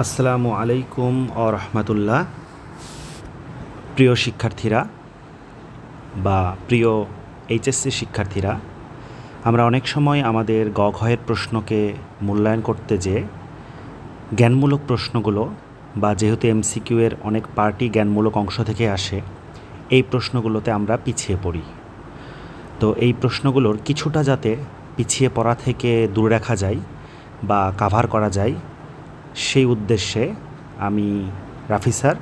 আসসালামু আলাইকুম ও রহমতুল্লাহ। প্রিয় শিক্ষার্থীরা বা প্রিয় এইচএসসি শিক্ষার্থীরা, আমরা অনেক সময় আমাদের গ ঘয়ের প্রশ্নকে মূল্যায়ন করতে যে জ্ঞানমূলক প্রশ্নগুলো বা যেহেতু এমসিকিউ এর অনেক পার্টি জ্ঞানমূলক অংশ থেকে আসে, এই প্রশ্নগুলোতে আমরা পিছিয়ে পড়ি। তো এই প্রশ্নগুলোর কিছুটা যাতে পিছিয়ে পড়া থেকে দূরে রাখা যায় বা কাভার করা যায় সেই উদ্দেশ্যে আমি রাফি স্যার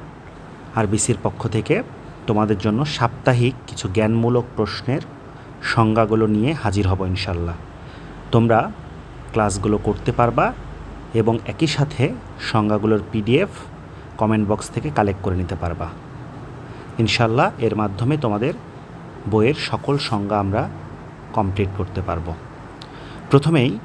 আর বিসির পক্ষ থেকে তোমাদের জন্য সাপ্তাহিক কিছু জ্ঞানমূলক প্রশ্নের সংজ্ঞাগুলো নিয়ে হাজির হব ইনশাল্লাহ তোমরা ক্লাসগুলো করতে পারবা এবং একই সাথে সংজ্ঞাগুলোর পিডিএফ কমেন্ট বক্স থেকে কালেক্ট করে নিতে পারবা। ইনশাল্লাহ এর মাধ্যমে তোমাদের বইয়ের সকল সংজ্ঞা আমরা কমপ্লিট করতে পারব। প্রথমেই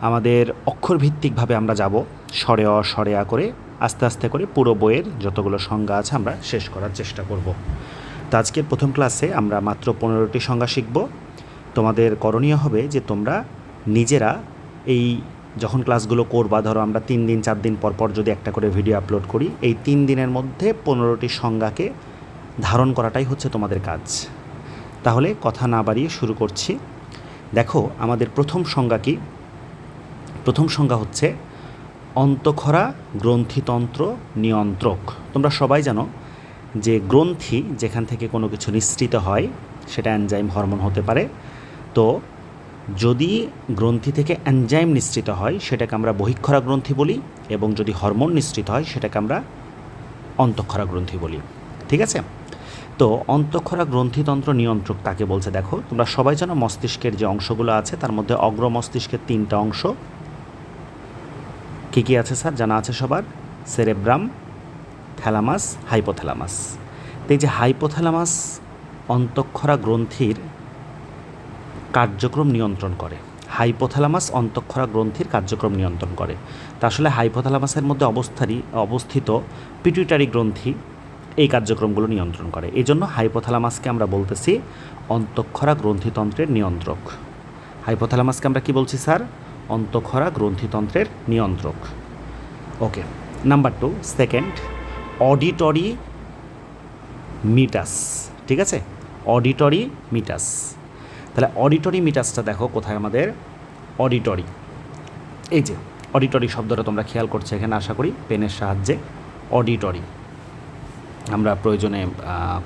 আমাদের অক্ষরভিত্তিকভাবে আমরা যাব সরে অ, সরে আ করে, আস্তে আস্তে করে পুরো বইয়ের যতগুলো সংজ্ঞা আছে আমরা শেষ করার চেষ্টা করব। তো আজকের প্রথম ক্লাসে আমরা মাত্র পনেরোটি সংজ্ঞা শিখব। তোমাদের করণীয় হবে যে তোমরা নিজেরা এই যখন ক্লাসগুলো করবা, ধরো আমরা তিন দিন, চার দিন পর পর যদি একটা করে ভিডিও আপলোড করি, এই তিন দিনের মধ্যে পনেরোটি সংজ্ঞাকে ধারণ করাটাই হচ্ছে তোমাদের কাজ। তাহলে কথা না বাড়িয়ে শুরু করছি। দেখো, আমাদের প্রথম সংজ্ঞা কি? প্রথম সংজ্ঞা হচ্ছে অন্তঃক্ষরা গ্রন্থিতন্ত্র নিয়ন্ত্রক। তোমরা সবাই জানো যে গ্রন্থি যেখান থেকে কোনো কিছু নিঃসৃত হয়, সেটা অ্যানজাইম হরমোন হতে পারে। তো যদি গ্রন্থি থেকে অ্যানজাইম নিঃসৃত হয়, সেটাকে আমরা বহিক্ষরা গ্রন্থি বলি এবং যদি হরমোন নিঃসৃত হয়, সেটাকে আমরা অন্তঃক্ষরা গ্রন্থি বলি। ঠিক আছে? তো অন্তঃক্ষরা গ্রন্থিতন্ত্র নিয়ন্ত্রক তাকে বলছে, দেখো, তোমরা সবাই জানো মস্তিষ্কের যে অংশগুলো আছে, তার মধ্যে অগ্র মস্তিষ্কের তিনটা অংশ। কী কী আছে, স্যার? জানা আছে সবার? Cerebrum, thalamus, hypothalamus. তো এই যে হাইপোথ্যালামাস অন্তঃক্ষরা গ্রন্থির কার্যক্রম নিয়ন্ত্রণ করে। হাইপোথ্যালামাস অন্তঃক্ষরা গ্রন্থির কার্যক্রম নিয়ন্ত্রণ করে। তা আসলে হাইপোথ্যালামাসের মধ্যে অবস্থারই, অবস্থিত পিটুইটারি গ্রন্থি এই কার্যক্রমগুলো নিয়ন্ত্রণ করে। এই জন্য হাইপোথ্যালামাসকে আমরা বলতেছি অন্তঃক্ষরা গ্রন্থিতন্ত্রের নিয়ন্ত্রক। হাইপোথ্যালামাসকে আমরা কি বলছি, স্যার? অন্তঃক্ষরা গ্রন্থিতন্ত্রের নিয়ন্ত্রক। Okay number two second auditory meatus ঠিক আছে? অডিটরি মিটাস তাহলে অডিটরি মিটাসটা দেখো কোথায় আমাদের? অডিটরি এই যে অডিটরি শব্দটা তোমরা খেয়াল করছ এখানে, আশা করি, পেনের সাহায্যে। অডিটরি আমরা প্রয়োজনে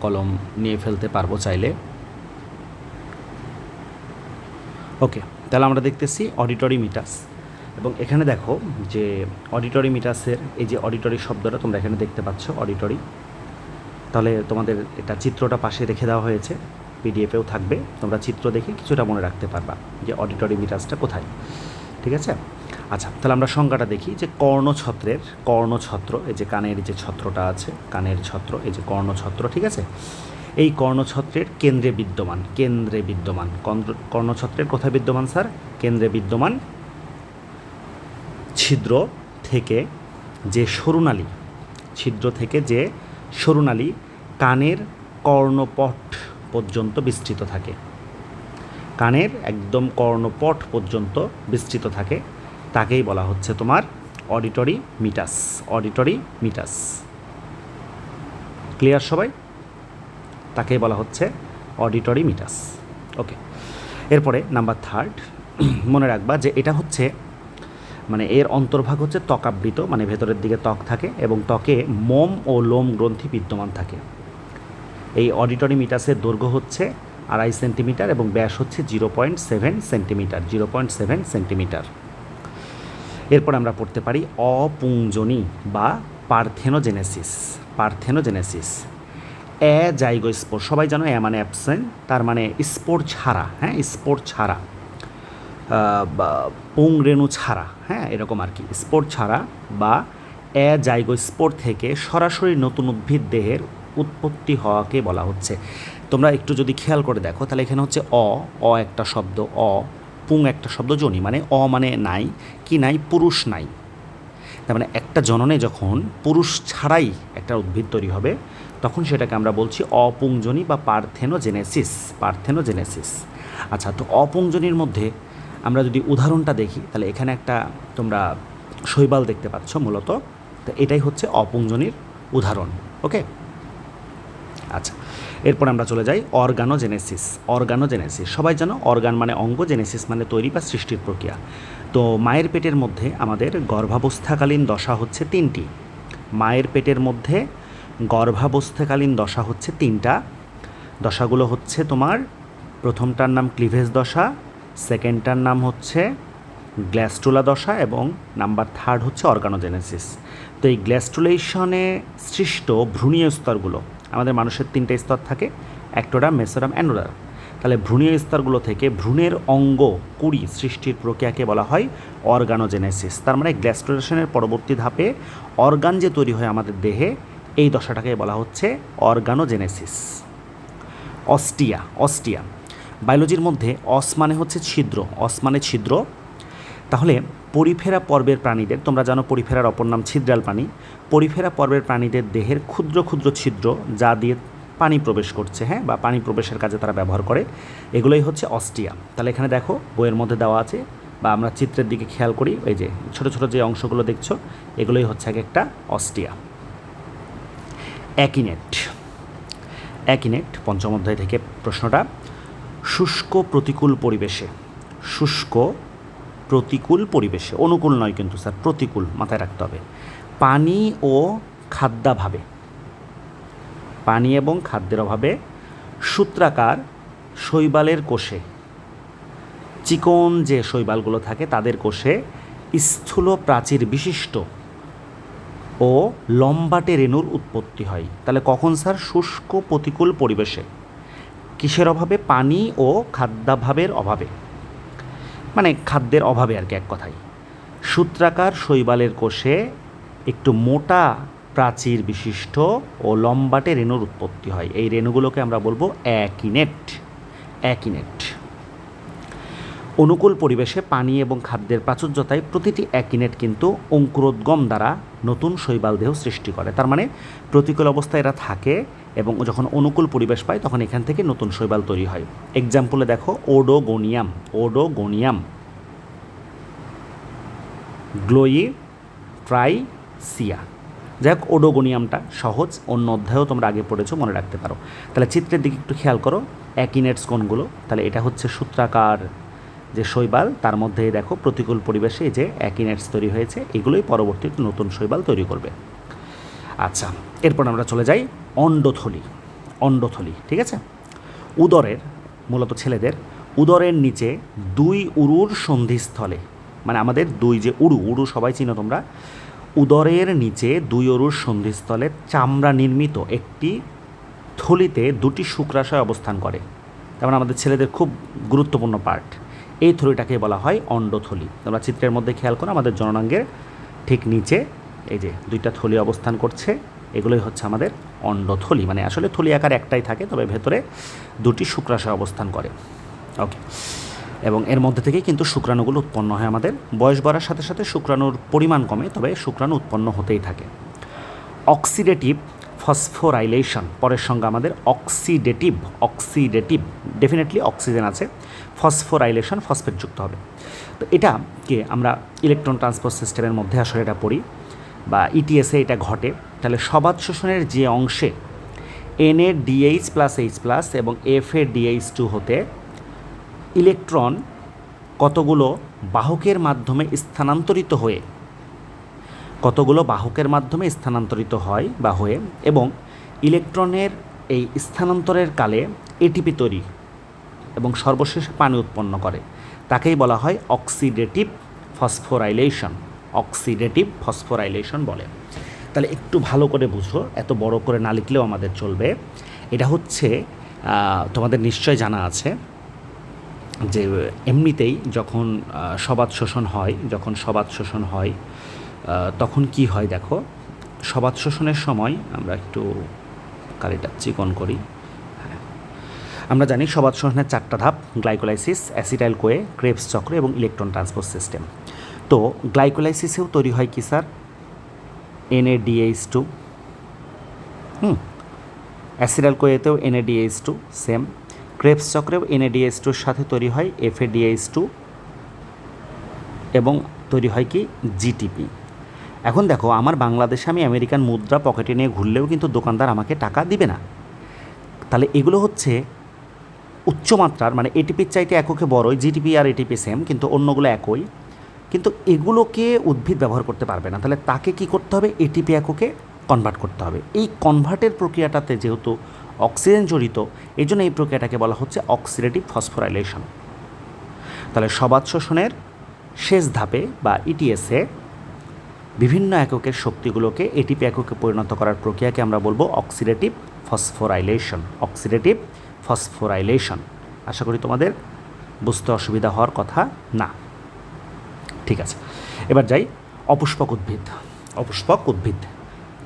কলম নিয়ে ফেলতে পারব চাইলে। ওকে তাহলে আমরা দেখতেছি অডিটরি মিটাস এবং এখানে দেখো যে অডিটরি মিটাসের এই যে অডিটরি শব্দটা তোমরা এখানে দেখতে পাচ্ছ অডিটরি তাহলে তোমাদের এটা চিত্রটা পাশে রেখে দেওয়া হয়েছে পিডিএফেও থাকবে। তোমরা চিত্র দেখে কিছুটা মনে রাখতে পারবা যে অডিটরি মিটাসটা কোথায়। ঠিক আছে? আচ্ছা তাহলে আমরা সংজ্ঞাটা দেখি যে কর্ণছত্রের কর্ণছত্র, এই যে কানের যে ছত্রটা আছে, কানের ছত্র, এই যে কর্ণছত্র, ঠিক আছে? এই কর্ণছত্রের কেন্দ্রে বিদ্যমান কেন্দ্রে বিদ্যমান। কর্ণছত্রের কোথায় বিদ্যমান, স্যার? কেন্দ্রে বিদ্যমান ছিদ্র থেকে যে সরুনালী, ছিদ্র থেকে যে সরুনালী কানের কর্ণপট পর্যন্ত বিস্তৃত থাকে। কানের একদম কর্ণপট পর্যন্ত বিস্তৃত থাকে। তাকেই বলা হচ্ছে তোমার auditory meatus auditory meatus. Clear সবাই? তাকেই বলা হচ্ছে অডিটরি মিটাস ওকে এরপরে নাম্বার থার্ড মনে রাখবা যে এটা হচ্ছে মানে এর অন্তর্ভাগ হচ্ছে ত্বকাবৃত মানে ভেতরের দিকে ত্বক থাকে এবং ত্বকে মোম ও লোম গ্রন্থি বিদ্যমান থাকে। এই অডিটরি মিটাসের দৈর্ঘ্য হচ্ছে আড়াই সেন্টিমিটার এবং ব্যাস হচ্ছে zero point seven centimetre, zero point seven centimetre. এরপর আমরা পড়তে পারি অপুঞ্জনী বা পার্থেনোজেনেসিস পার্থেনোজেনেসিস। এ জাইগো স্পোর। সবাই জানো এ মানে অ্যাবসেন্ট তার মানে স্পোর ছাড়া হ্যাঁ স্পোর ছাড়া। পুং রেণু ছাড়া হ্যাঁ এরকম আর কি। স্পোর ছাড়া বা এ জাইগো স্পোর থেকে সরাসরি নতুন উদ্ভিদ দেহের উৎপত্তি হওয়াকে বলা হচ্ছে। তোমরা একটু যদি খেয়াল করে দেখো, তাহলে এখানে হচ্ছে অ অ একটা শব্দ, অ, পুং একটা শব্দ, জনি মানে অ মানে নাই, কি নাই, পুরুষ নাই। তার মানে একটা জননে যখন পুরুষ ছাড়াই একটা উদ্ভিদ তৈরি হবে তখন সেটাকে আমরা বলছি অপুংজনী বা পার্থেনোজেনেসিস পার্থেনোজেনেসিস। আচ্ছা তো অপুংজনীর মধ্যে আমরা যদি উদাহরণটা দেখি, তাহলে এখানে একটা তোমরা শৈবাল দেখতে পাচ্ছ মূলত। তো এটাই হচ্ছে অপুঞ্জনির উদাহরণ, ওকে? আচ্ছা এরপর আমরা চলে যাই অর্গানোজেনেসিস অর্গানোজেনেসিস। সবাই জানো অর্গান মানে অঙ্গ, জেনেসিস মানে তৈরি বা সৃষ্টির প্রক্রিয়া। তো মায়ের পেটের মধ্যে আমাদের গর্ভাবস্থাকালীন দশা হচ্ছে তিনটি। মায়ের পেটের মধ্যে গর্ভাবস্থাকালীন দশা হচ্ছে তিনটা। দশাগুলো হচ্ছে তোমার প্রথমটার নাম ক্লিভেজ দশা, সেকেন্ডটার নাম হচ্ছে গ্ল্যাস্টুলা দশা এবং নাম্বার থার্ড হচ্ছে অর্গানোজেনেসিস। তো এই গ্ল্যাস্টুলেশনে সৃষ্ট ভ্রূণীয় স্তরগুলো, আমাদের মানুষের তিনটে স্তর থাকে অ্যাক্টোডা মেসোরাম অ্যানোডার তাহলে ভ্রূণীয় স্তরগুলো থেকে ভ্রূণের অঙ্গ কুড়ি সৃষ্টির প্রক্রিয়াকে বলা হয় অর্গানোজেনেসিস। তার মানে গ্ল্যাস্টুলেশনের পরবর্তী ধাপে অর্গান যে তৈরি হয় আমাদের দেহে এই দশাটাকে বলা হচ্ছে অর্গানোজেনেসিস। Ostia ostia. বায়োলজির মধ্যে অস মানে হচ্ছে ছিদ্র, অস মানে ছিদ্র। তাহলে পরিফেরা পর্বের প্রাণীদের, তোমরা জানো পরিফেরার অপর নাম ছিদ্রাল প্রাণী। পরিফেরা পর্বের প্রাণীদের দেহের ক্ষুদ্র ক্ষুদ্র ছিদ্র যা দিয়ে পানি প্রবেশ করছে হ্যাঁ বা পানি প্রবেশের কাজে তারা ব্যবহার করে, এগুলোই হচ্ছে অস্টিয়া। তাহলে এখানে দেখো বইয়ের মধ্যে দেওয়া আছে, বা আমরা চিত্রের দিকে খেয়াল করি, এই যে ছোট ছোট যে অংশগুলো দেখছ, এগুলোই হচ্ছে এক একটা অস্টিয়া। অ্যাকিনেট অ্যাকিনেট পঞ্চম অধ্যায় থেকে প্রশ্নটা, শুষ্ক প্রতিকূল পরিবেশে, শুষ্ক প্রতিকূল পরিবেশে, অনুকূল নয় কিন্তু স্যার, প্রতিকূল মাথায় রাখতে হবে। পানি ও খাদ্যাভাবে, পানি এবং খাদ্যের অভাবে সূত্রাকার শৈবালের কোষে, চিকন যে শৈবালগুলো থাকে তাদের কোষে স্থূল প্রাচীর বিশিষ্ট ও লম্বাটে রেণুর উৎপত্তি হয়। তাহলে কখন স্যার? শুষ্ক প্রতিকূল পরিবেশে। কিসের অভাবে? পানি ও খাদ্যাভাবের অভাবে। মানে খাদ্যের অভাবে আর কি এক কথায়। সূত্রাকার শৈবালের কোষে একটু মোটা প্রাচীর বিশিষ্ট ও লম্বাটে রেণুর উৎপত্তি হয়। এই রেণুগুলোকে আমরা বলব অ্যাকিনেট। অ্যাকিনেট। অনুকূল পরিবেশে পানি এবং খাদ্যের প্রাচুর্যতায় প্রতিটি অ্যাকিনেট কিন্তু অঙ্কুরোদ্গম দ্বারা নতুন শৈবাল দেহ সৃষ্টি করে। তার মানে প্রতিকূল অবস্থায় এরা থাকে এবং যখন অনুকূল পরিবেশ পায়, তখন এখান থেকে নতুন শৈবাল তৈরি হয়। এক্সাম্পলে দেখো, ওডোগোনিয়াম ওডোগোনিয়াম। গ্লোয়ি ট্রাইসিয়া যাই হোক, ওডোগোনিয়ামটা সহজ। অন্য অধ্যায়েও তোমরা আগে পড়েছো, মনে রাখতে পারো। তাহলে চিত্রের দিকে একটু খেয়াল করো, অ্যাকিনেটস কোনগুলো? তাহলে এটা হচ্ছে সূত্রাকার যে শৈবাল, তার মধ্যে দেখো প্রতিকূল পরিবেশে যে অ্যাকিনেটস তৈরি হয়েছে, এগুলোই পরবর্তীতে নতুন শৈবাল তৈরি করবে। আচ্ছা এরপর আমরা চলে যাই অন্ডথলি অন্ডথলি, ঠিক আছে? উদরের, মূলত ছেলেদের, উদরের নিচে দুই উরুর সন্ধিস্থলে মানে আমাদের দুই যে উড়ু উড়ু সবাই চিনো তোমরা, উদরের নিচে দুই অরুর সন্ধিস্থলে চামড়া নির্মিত একটি থলিতে দুটি শুক্রাশয় অবস্থান করে। তেমন আমাদের ছেলেদের খুব গুরুত্বপূর্ণ পার্ট এই থলিটাকে বলা হয় অন্ডথলি তোমরা চিত্রের মধ্যে খেয়াল করো, আমাদের জননাঙ্গের ঠিক নিচে এই যে দুইটা থলি অবস্থান করছে, এগুলোই হচ্ছে আমাদের অন্ডথলি মানে আসলে থলি আকার একটাই থাকে, তবে ভেতরে দুটি শুক্রাশয় অবস্থান করে। ওকে এবং এর মধ্যে থেকেই কিন্তু শুক্রাণুগুলো উৎপন্ন হয় আমাদের। বয়স বাড়ার সাথে সাথে শুক্রাণুর পরিমাণ কমে, তবে শুক্রাণু উৎপন্ন হতেই থাকে। অক্সিডেটিভ ফসফোরাইলেশন, পরের সঙ্গে আমাদের অক্সিডেটিভ অক্সিডেটিভ ডেফিনেটলি অক্সিজেন আছে, ফসফোরাইলেশন ফসফেট যুক্ত হবে। তো এটাকে আমরা ইলেকট্রন ট্রান্সপোর্ট সিস্টেমের মধ্যে আসলে এটা পড়ি, বা ইটিএসে এটা ঘটে। তাহলে সবাদ শোষণের যে অংশে এন এর ডিএইচ প্লাস এইচ প্লাস এবং এফ এর ডিএইচ টু হতে ইলেকট্রন কতগুলো বাহকের মাধ্যমে স্থানান্তরিত হয়ে কতগুলো বাহকের মাধ্যমে স্থানান্তরিত হয় বা হয়ে এবং ইলেকট্রনের এই স্থানান্তরের কালে এটিপি তৈরি এবং সর্বশেষে পানি উৎপন্ন করে। তাকেই বলা হয় অক্সিডেটিভ ফসফোরাইলেশন অক্সিডেটিভ ফসফোরাইলেশন বলে। তাহলে একটু ভালো করে বুঝো, এত বড় করে না লিখলেও আমাদের চলবে। এটা হচ্ছে তোমাদের নিশ্চয় জানা আছে যে এমনিতেই যখন সবাদ শোষণ হয়, যখন সবাদ শোষণ হয় তখন কি হয় দেখো, সবাত শোষণের সময় আমরা একটু কালিটা চিকন করি হ্যাঁ। আমরা জানি সবাত শোষণের চারটা ধাপ, গ্লাইকোলাইসিস অ্যাসিটাইল কোয়ে ক্রেবস চক্র এবং ইলেকট্রন ট্রান্সপোর্ট সিস্টেম। তো গ্লাইকোলাইসিসেও তৈরি হয় কি স্যার? এনএডিএইচ টু হুম অ্যাসিডাল কোয়েতেও এনএডিএইচ টু সেম ক্রেপস চক্রেও এনএডিএইচ টুর সাথে তৈরি হয় এফএডিএইচ টু এবং তৈরি হয় কি? জিটিপি এখন দেখো, আমার বাংলাদেশে আমি আমেরিকান মুদ্রা পকেটে নিয়ে ঘুরলেও কিন্তু দোকানদার আমাকে টাকা দিবে না। তাহলে এগুলো হচ্ছে উচ্চমাত্রার মানে এটিপির চাইতে এককে বড়ই জিটিপি আর এটিপি সেম কিন্তু অন্যগুলো একই। কিন্তু এগুলোকে উদ্ভিদ ব্যবহার করতে পারবে না। তাহলে তাকে কি করতে হবে? এটিপি এককে কনভার্ট করতে হবে। এই কনভার্টের প্রক্রিয়াটাতে যেহেতু অক্সিজেন জড়িত, এই জন্য এই প্রক্রিয়াটাকে বলা হচ্ছে অক্সিডেটিভ ফসফোরাইলেশন তাহলে সবাত শোষণের শেষ ধাপে বা ইটিএসে বিভিন্ন এককের শক্তিগুলোকে এটিপি এককে পরিণত করার প্রক্রিয়াকে আমরা বলব অক্সিডেটিভ ফসফোরাইলেশন অক্সিডেটিভ ফসফোরাইলেশন। আশা করি তোমাদের বুঝতে অসুবিধা হওয়ার কথা না। ঠিক আছে, এবার যাই অপুষ্পক উদ্ভিদ। অপুষ্পক উদ্ভিদ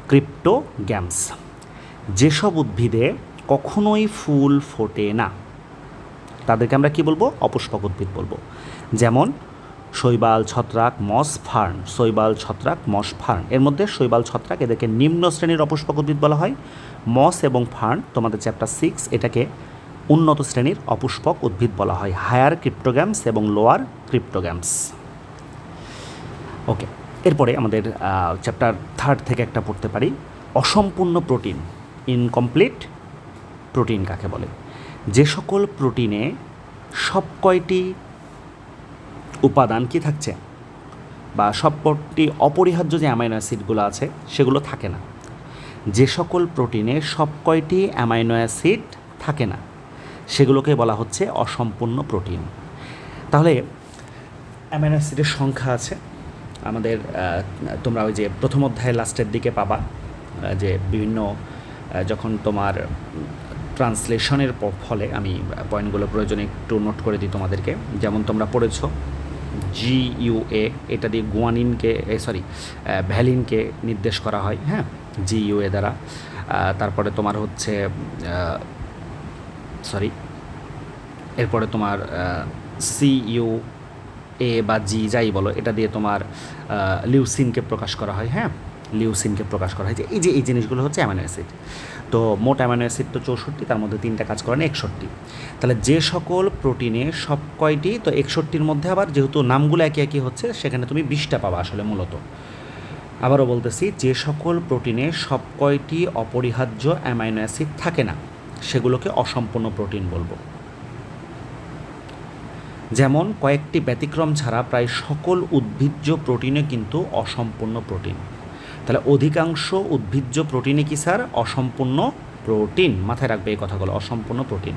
ক্রিপ্টো গ্যামস যেসব উদ্ভিদে কখনোই ফুল ফোটে না, তাদেরকে আমরা কি বলব? অপুষ্পক উদ্ভিদ বলব। যেমন শৈবাল ছত্রাক মস ফার্ন, শৈবাল ছত্রাক মস ফার্ন। এর মধ্যে শৈবাল ছত্রাক এদেরকে নিম্ন শ্রেণির অপুষ্পক উদ্ভিদ বলা হয়। মস এবং ফার্ন, তোমাদের চ্যাপ্টার সিক্স, এটাকে উন্নত শ্রেণির অপুষ্পক উদ্ভিদ বলা হয়। হায়ার ক্রিপ্টোগ্যামস এবং লোয়ার ক্রিপ্টোগ্যামস। ওকে, এরপরে আমাদের চ্যাপ্টার থার্ড থেকে একটা পড়তে পারি। অসম্পূর্ণ প্রোটিন, ইনকমপ্লিট প্রোটিন কাকে বলে? যে সকল প্রোটিনে সব কয়টি উপাদান কি থাকছে? বা সবকটি অপরিহার্য যে অ্যামাইনো অ্যাসিডগুলো আছে, সেগুলো থাকে না। যে সকল প্রোটিনে সব কয়টি অ্যামাইনো অ্যাসিড থাকে না, সেগুলোকে বলা হচ্ছে অসম্পূর্ণ প্রোটিন। তাহলে, অ্যামাইনো অ্যাসিডের সংখ্যা আছে। আমাদের তোমরা ওই যে প্রথম অধ্যায়ের লাস্টের দিকে পাবা যে বিভিন্ন যখন তোমার ট্রান্সলেশনের ফলে, আমি পয়েন্টগুলো প্রয়োজনে একটু নোট করে দিই তোমাদেরকে। যেমন তোমরা পড়েছো জি ইউ এ এটা দিয়ে গুয়ানিনকে সরি ভ্যালিনকে নির্দেশ করা হয় হ্যাঁ? জি ইউ এ দ্বারা। তারপরে তোমার হচ্ছে সরি এরপরে তোমার সি ইউ এ বা জি যাই বলো, এটা দিয়ে তোমার লিউসিনকে প্রকাশ করা হয় হ্যাঁ? লিউসিনকে প্রকাশ করা হয়। যে এই যে, এই জিনিসগুলো হচ্ছে অ্যামাইনো অ্যাসিড। তো মোট অ্যামাইনো অ্যাসিড তো চৌষট্টি, তার মধ্যে তিনটা কাজ করেন একষট্টি। তাহলে যে সকল প্রোটিনে সব কয়টি, তো একষট্টির মধ্যে আবার যেহেতু নামগুলো একই একই হচ্ছে, সেখানে তুমি বিশটা পাবা আসলে মূলত। আবারও বলতেছি, যে সকল প্রোটিনে সব কয়টি অপরিহার্য অ্যামাইনো অ্যাসিড থাকে না, সেগুলোকে অসম্পূর্ণ প্রোটিন বলব। যেমন কয়েকটি ব্যতিক্রম ছাড়া প্রায় সকল উদ্ভিজ্জ প্রোটিনে কিন্তু অসম্পূর্ণ প্রোটিন। তাহলে অধিকাংশ উদ্ভিজ্জ প্রোটিনে কি স্যার? অসম্পূর্ণ প্রোটিন। মাথায় রাখবে এই কথাগুলো, অসম্পূর্ণ প্রোটিন।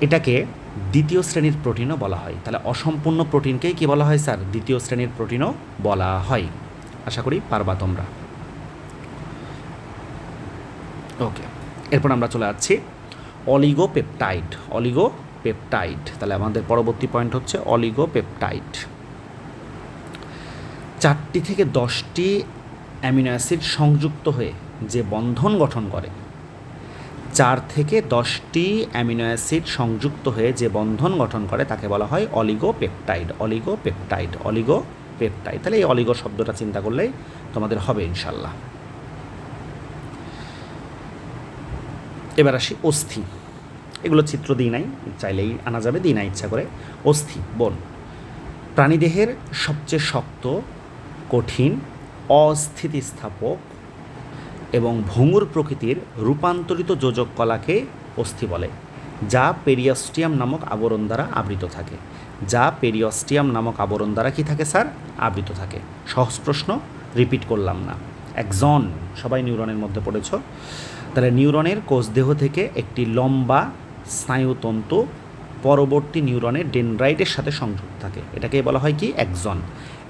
এটাকে দ্বিতীয় শ্রেণির প্রোটিনও বলা হয়। তাহলে অসম্পূর্ণ প্রোটিনকেই কি বলা হয় স্যার? দ্বিতীয় শ্রেণির প্রোটিনও বলা হয়। আশা করি পারবা তোমরা। ওকে, এরপর আমরা চলে যাচ্ছি অলিগোপেপটাইড অলিগোপেপটাইড। তাহলে আমাদের পরবর্তী পয়েন্ট হচ্ছে অলিগোপেপটাইড। চারটি থেকে দশটি অ্যামিনো অ্যাসিড সংযুক্ত হয়ে যে বন্ধন গঠন করে, চার থেকে দশটি অ্যামিনো অ্যাসিড সংযুক্ত হয়ে যে বন্ধন গঠন করে তাকে বলা হয় অলিগোপেপটাইড অলিগোপেপটাইড অলিগোপেপটাইড। তাহলে এই অলিগো শব্দটা চিন্তা করলেই তোমাদের হবে ইনশাল্লাহ এবার আসি অস্থি। এগুলো চিত্র দিই নাই, চাইলেই আনা যাবে, দিই না ইচ্ছা করে। অস্থি, বন। প্রাণীদেহের সবচেয়ে শক্ত, কঠিন অস্থিতিস্থাপক এবং ভঙ্গুর প্রকৃতির রূপান্তরিত যোজক কলাকে অস্থি বলে, যা পেরিয়াস্টিয়াম নামক আবরণ দ্বারা আবৃত থাকে। যা পেরিয়স্টিয়াম নামক আবরণ দ্বারা কি থাকে, স্যার? আবৃত থাকে। সহজ প্রশ্ন, রিপিট করলাম না। একজন, সবাই নিউরনের মধ্যে পড়েছ? তাহলে নিউরনের কোষদেহ থেকে একটি লম্বা স্নায়ুতন্তু পরবর্তী নিউরনের ডেনড্রাইটের সাথে সংযুক্ত থাকে। এটাকে বলা হয় কি? একজন।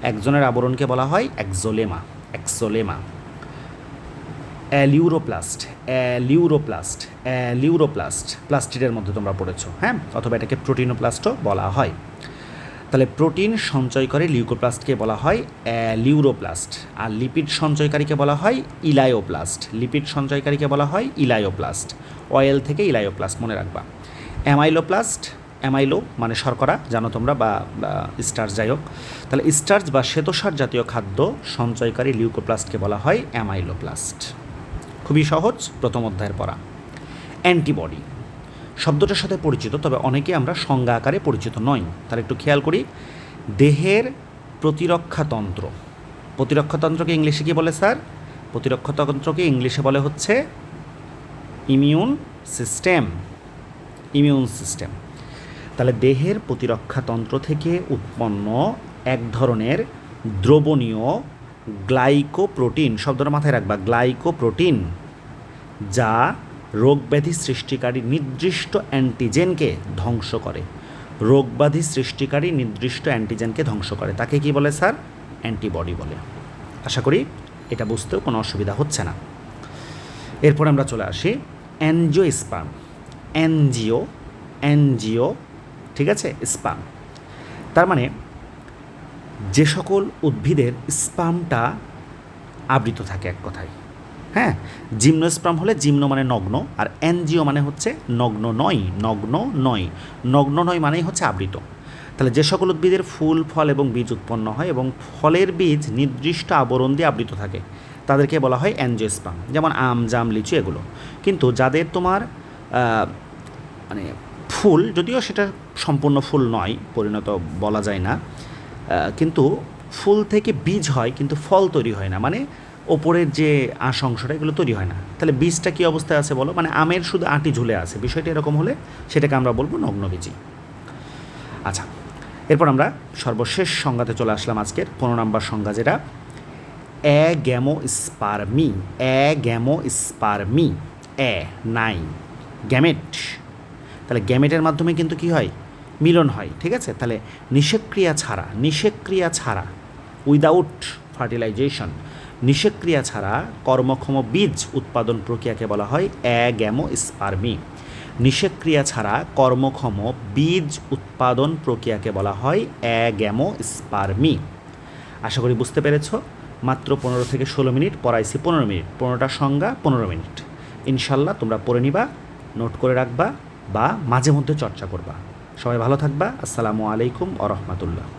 একজনের আবরণকে বলা হয় exolemma exolemma aleuroplast aleuroplast aleuroplast, প্লাস্টিডের মধ্যে তোমরা পড়েছো হ্যাঁ? অথবা এটাকে প্রোটিনোপ্লাস্টও বলা হয়। তাহলে প্রোটিন সঞ্চয় করে লিউকোপ্লাস্টকে বলা হয় লিউরোপ্লাস্ট আর লিপিড সঞ্চয়কারীকে বলা হয় ইলায়োপ্লাস্ট লিপিড সঞ্চয়কারীকে বলা হয় ইলায়োপ্লাস্ট অয়েল থেকে ইলায়োপ্লাস্ট মনে রাখবা। অ্যামাইলোপ্লাস্ট অ্যামাইলো মানে শর্করা, জানো তোমরা, বা স্টার্চ যাই হোক। তাহলে স্টার্চ বা শ্বেতসার জাতীয় খাদ্য সঞ্চয়কারী লিউকোপ্লাস্টকে বলা হয় অ্যামাইলোপ্লাস্ট খুবই সহজ, প্রথম অধ্যায়ের পড়া। অ্যান্টিবডি শব্দটার সাথে পরিচিত, তবে অনেকে আমরা সংজ্ঞা আকারে পরিচিত নই। তাহলে একটু খেয়াল করি। দেহের প্রতিরক্ষাতন্ত্র প্রতিরক্ষাতন্ত্রকে ইংলিশে কি বলে, স্যার? প্রতিরক্ষাতন্ত্রকে ইংলিশে বলে হচ্ছে ইমিউন সিস্টেম ইমিউন সিস্টেম দেহের প্রতিরক্ষাতন্ত্র থেকে উৎপন্ন এক ধরনের দ্রবণীয় গ্লাইকোপ্রোটিন, শব্দটা মাথায় রাখবা, গ্লাইকোপ্রোটিন, যা রোগব্যাধি সৃষ্টিকারী নির্দিষ্ট অ্যান্টিজেনকে ধ্বংস করে। রোগব্যাধি সৃষ্টিকারী নির্দিষ্ট অ্যান্টিজেনকে ধ্বংস করে। তাকে কি বলে, স্যার? অ্যান্টিবডি বলে। আশা করি এটা বুঝতেও কোনো অসুবিধা হচ্ছে না। এরপর আমরা চলে আসি, অ্যানজিওস্পার্ম। অ্যানজিও এনজিও ঠিক আছে? স্পাম। তার মানে যে সকল উদ্ভিদের স্পামটা আবৃত থাকে এক কথায়। হ্যাঁ? জিমনোস্পাম হলে জিমনো মানে নগ্ন আর এনজিও মানে হচ্ছে নগ্ন নয় নগ্ন নয়। নগ্ন নয় মানেই হচ্ছে আবৃত। তাহলে যে সকল উদ্ভিদের ফুল, ফল এবং বীজ উৎপন্ন হয় এবং ফলের বীজ নির্দিষ্ট আবরণ দিয়ে আবৃত থাকে, তাদেরকে বলা হয় অ্যানজিওস্পাম যেমন আম, জাম, লিচু এগুলো। কিন্তু যাদের তোমার মানে ফুল, যদিও সেটা সম্পূর্ণ ফুল নয়, পরিণত বলা যায় না কিন্তু ফুল থেকে বীজ হয়, কিন্তু ফল তৈরি হয় না। মানে ওপরের যে আঁশ অংশটা, এগুলো তৈরি হয় না। তাহলে বীজটা কী অবস্থায় আছে বলো? মানে আমের শুধু আঁটি ঝুলে আছে। বিষয়টা এরকম হলে সেটাকে আমরা বলব নগ্নবীজি আচ্ছা এরপর আমরা সর্বশেষ সংজ্ঞাতে চলে আসলাম আজকের। পনেরো নম্বর সংজ্ঞা যেটা, এ গ্যামো স্পারমি। এ গ্যামো স্পারমি। এ, নাই। গ্যামেট। তাহলে গ্যামেটের মাধ্যমে কিন্তু কি হয়? মিলন হয়, ঠিক আছে? তাহলে নিষেক্রিয়া ছাড়া নিষেক্রিয়া ছাড়া উইদাউট ফার্টিলাইজেশন নিষেক্রিয়া ছাড়া কর্মক্ষম বীজ উৎপাদন প্রক্রিয়াকে বলা হয় অ্যাগ্যামো স্পার্মি নিষেক্রিয়া ছাড়া কর্মক্ষম বীজ উৎপাদন প্রক্রিয়াকে বলা হয় অ্যাগ্যামো স্পার্মি আশা করি বুঝতে পেরেছ? মাত্র পনেরো থেকে ষোলো মিনিট পড়াইছি পনেরো মিনিট। পনেরোটা সংজ্ঞা পনেরো মিনিট। ইনশাল্লাহ তোমরা পড়ে নিবা, নোট করে রাখবা। বা মাঝে মধ্যে চর্চা করবা। সবাই ভালো থাকবা। আসসালামু আলাইকুম আ রহমতুল্লাহ।